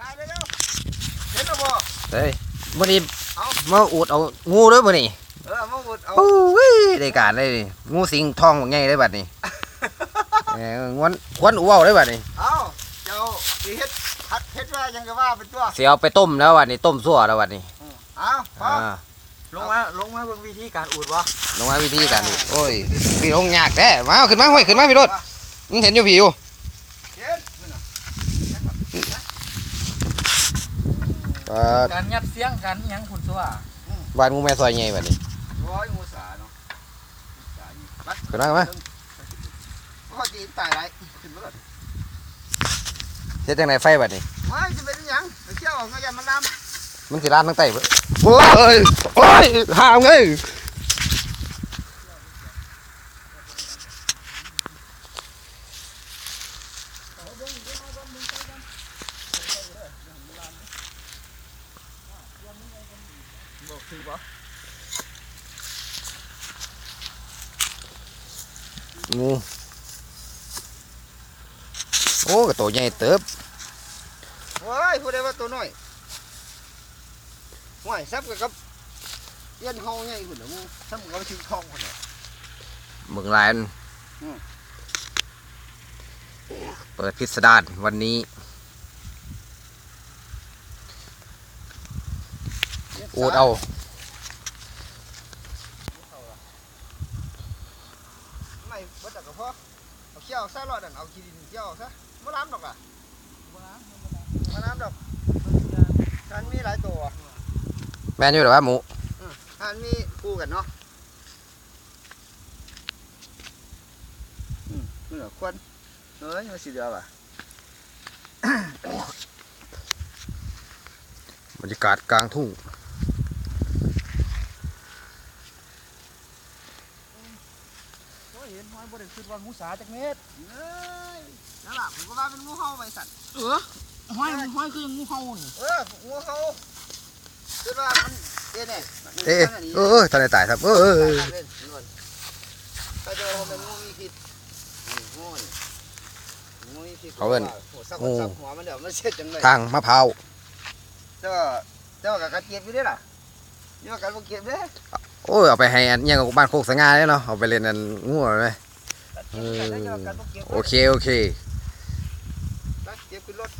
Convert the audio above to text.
ถ่ายเร็วๆเห็นแล้วบ่เฮ้ยมื้อนี้เอามาอุดเอางูเด้อมื้อนี้เออมาอุดเอาโอ้ยได้การเลยนี่งูสิงทองใหญ่เลยบัดนี้เอ้ยงวนควนอ้วเลยบัดนี้เอาเจ้าสิเฮ็ดพัดเฮ็ดว่ายังก็ว่าเป็นตัวสิเอาไปต้มแล้วบัดนี้ต้มซั่วแล้วบัดนี้เอาพออ่าลงมาลงมาเบิ่งวิธีการอุดวะลงมาวิธีการอุดโอ้ยพี่ลงยากแท้มาเอาขึ้นมาห้วยขึ้นมาพี่รถมึงเห็นอยู่พี่อยู่ เฮ็ดนั่นน่ะ เอ่อการยัดเสียงกันอิหยังคุณสัวบ้านงูแม่ซอยใหญ่บัดนี้ ร้อยงูสาเนาะสานี่บัดขึ้นมาขึ้นมาพอจีนตายไรขึ้นมาก่อนเฮ็ดจังไดไฟบัดนี้ไม่จะเป็นหยังไปเที่ยวเงยมันน้มันสิร้านทั้งใต้เบิดโอ้ยโอ้ยหามไงำบอก คือบ่งูโอ้ก็ตัวใหญ่เติบโอ้ยพูดได้ว่าตัวน้อยห่วยซับกับกับเย็นเฮาไงคุณเดี๋ยวมึงซับกับชิงทองคนเดียวเมืองลายมันอืมเปิดพิสดารวันนี้ อูดเอา ไม่บ่จักกับพ่อเอาเขี้ยวซะรอดนั่นเอาขี้ดินเขี้ยวซะบ่น้ำดอกอะบ่น้ำดอกฉันมีหลายตัวแม่นอยู่หรือว่าหมูฉันมีคู่กันเนาะอืมนี่เหรอควันเอ้ยมาสิเดียวอะบรรยากาศกลางทุ่ง โอ้ยเห็นห้อยบ่ได้คิดว่างูสาจักเม็ดเอ้ยนั่นล่ะผมก็ว่าเป็นงูเห่าไปสัตว์เออห้อยห้อยคืองูเห่านี่เอองูเห่าคือว่ามันเอ๊ะเนี่ยเอ๊ะเออเออตอนนี้ตายครับเออเออเออถ้าเจอเราเป็นงูมีพิษนี่งูนี่งูมีพิษเขาเอิ้นโหสักคนสักหัวมันเดี๋ยวมันเสร็จจังเลยทางมะพร้าวเจ้าเจ้ากับกระเจี๊ยบอยู่ด้วยล่ะเจ้ากับกระเจี๊ยบเด้อ โอ้ยเอาไปให้อันเนี่ยบ้านโคกสง่าเลยเนาะเอาไปเล่นอันงูเลยกระเจี๊ยบใส่ได้เจ้ากับกระเจี๊ยบโอเคโอเคกระเจี๊ยบขึ้นรถ